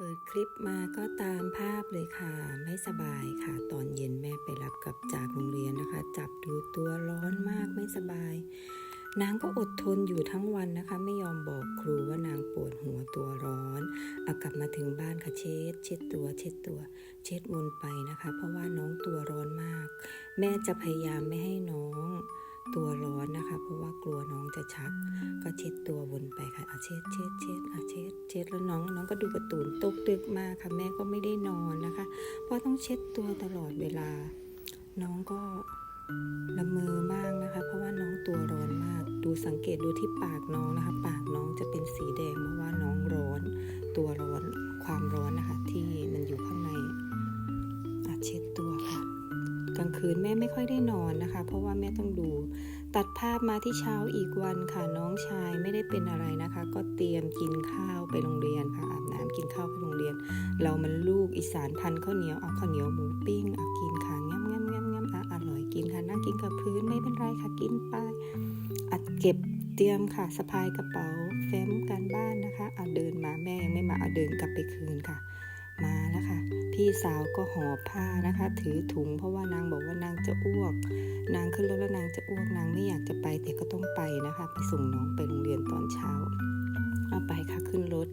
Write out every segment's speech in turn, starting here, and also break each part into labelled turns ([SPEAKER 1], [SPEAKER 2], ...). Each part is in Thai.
[SPEAKER 1] เปิดคลิปมาก็ตามภาพเลยค่ะ ไม่สบายค่ะ ตอนเย็นแม่ไปรับกลับจากโรงเรียนนะคะ จับดูตัวร้อนมากไม่สบาย นางก็อดทนอยู่ทั้งวันนะคะ ไม่ยอมบอกครูว่านางปวดหัวตัวร้อนเอากลับมาถึงบ้านค่ะเช็ด เช็ดตัว เช็ดตัว เช็ดวนไปนะคะ เพราะว่าน้องตัวร้อนมาก แม่จะพยายามไม่ให้น้อง ตัวร้อนนะคะ เพราะว่ากลัวน้องจะชัก ก็เช็ดตัววนไปค่ะเอาเช็ดเช็ดเช็ดเอาเช็ดเช็ดแล้วน้องน้องก็ดูการ์ตูนตกตึกมากค่ะแม่ก็ไม่ได้นอนนะคะ เพราะต้องเช็ดตัวตลอดเวลา น้องก็ละเมอมากนะคะ เพราะว่าน้องตัวร้อนมาก ดูสังเกตดูที่ปากน้องนะคะ ปากน้องจะเป็นสีแดงเพราะว่าน้องร้อนตัวร้อน กลางคืนแม่ไม่ค่อยได้นอนนะคะ เพราะว่าแม่ต้องดู ตัดภาพมาที่เช้าอีกวันค่ะน้องชายไม่ได้เป็นอะไรนะคะ ก็เตรียมกินข้าวไปโรงเรียนค่ะอาบน้ำกินข้าวไปโรงเรียน เรามันลูกอีสานพันข้าวเหนียวเอาข้าวเหนียวหมูปิ้งเอากินค่ะงั้มงั้มงั้มงั้มอะอร่อยกินค่ะนั่งกินกับพื้นไม่เป็นไรค่ะกินไปอัดเก็บเตรียมค่ะสะพายกระเป๋า แฟ้มการบ้านนะคะเอาเดินมาแม่ยังไม่มาเอาเดินกลับไปคืนค่ะ พี่สาวก็ห่อผ้านะคะ ถือถุง เพราะว่านางบอกว่านางจะอ้วก นางขึ้นรถแล้วนางจะอ้วกนางไม่อยากจะไปแต่ก็ต้องไปนะคะ ไปส่งน้องไปโรงเรียนตอนเช้าเอาไปค่ะขึ้นรถ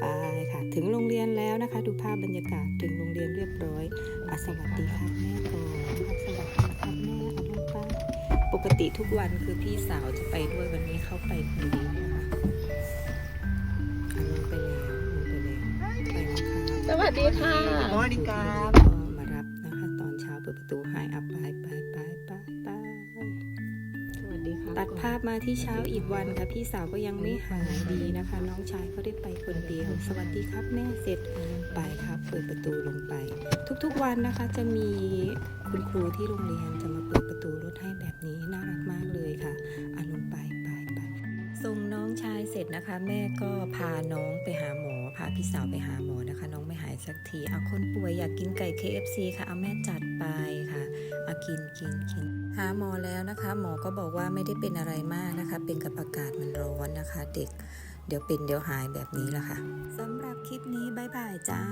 [SPEAKER 1] ไปค่ะ ถึงโรงเรียนแล้วนะคะ ดูภาพบรรยากาศถึงโรงเรียนเรียบร้อยอสวัสดีค่ะแม่ก่อนครับสวัสดีครับแม่เอาลงไปปกติทุกวันคือพี่สาวจะไปด้วยวันนี้เขาไปคนเดียวนะคะ
[SPEAKER 2] สวัสดีค่ะ
[SPEAKER 3] สวัสดีครับ
[SPEAKER 1] ก็มารับนะคะตอนเช้าเปิดประตูให้อับไปไปไปไปไป
[SPEAKER 2] สวัสดีค่ะ
[SPEAKER 1] ตัดภาพมาที่เช้าอีกวันค่ะพี่สาวก็ยังไม่หายดีนะคะ น้องชายเขาได้ไปคนเดียว สวัสดีครับแม่เสร็จไปครับ เปิดประตูลงไป ทุกๆวันนะคะจะมีคุณครูที่โรงเรียนจะมาเปิดประตูรถให้แบบนี้น่า เสร็จนะคะ แม่ก็พาน้องไปหาหมอ พาพี่สาวไปหาหมอนะคะ น้องไม่หายสักทีเอาคนป่วยอยากกินไก่ KFC ค่ะเอาแม่จัดไปค่ะมากินกินกินหาหมอแล้วนะคะ หมอก็บอกว่าไม่ได้เป็นอะไรมากนะคะ เป็นกับอากาศมันร้อนนะคะ เด็กเดี๋ยวเป็นเดี๋ยวหายแบบนี้แหละค่ะสำหรับคลิปนี้บายบายจ้า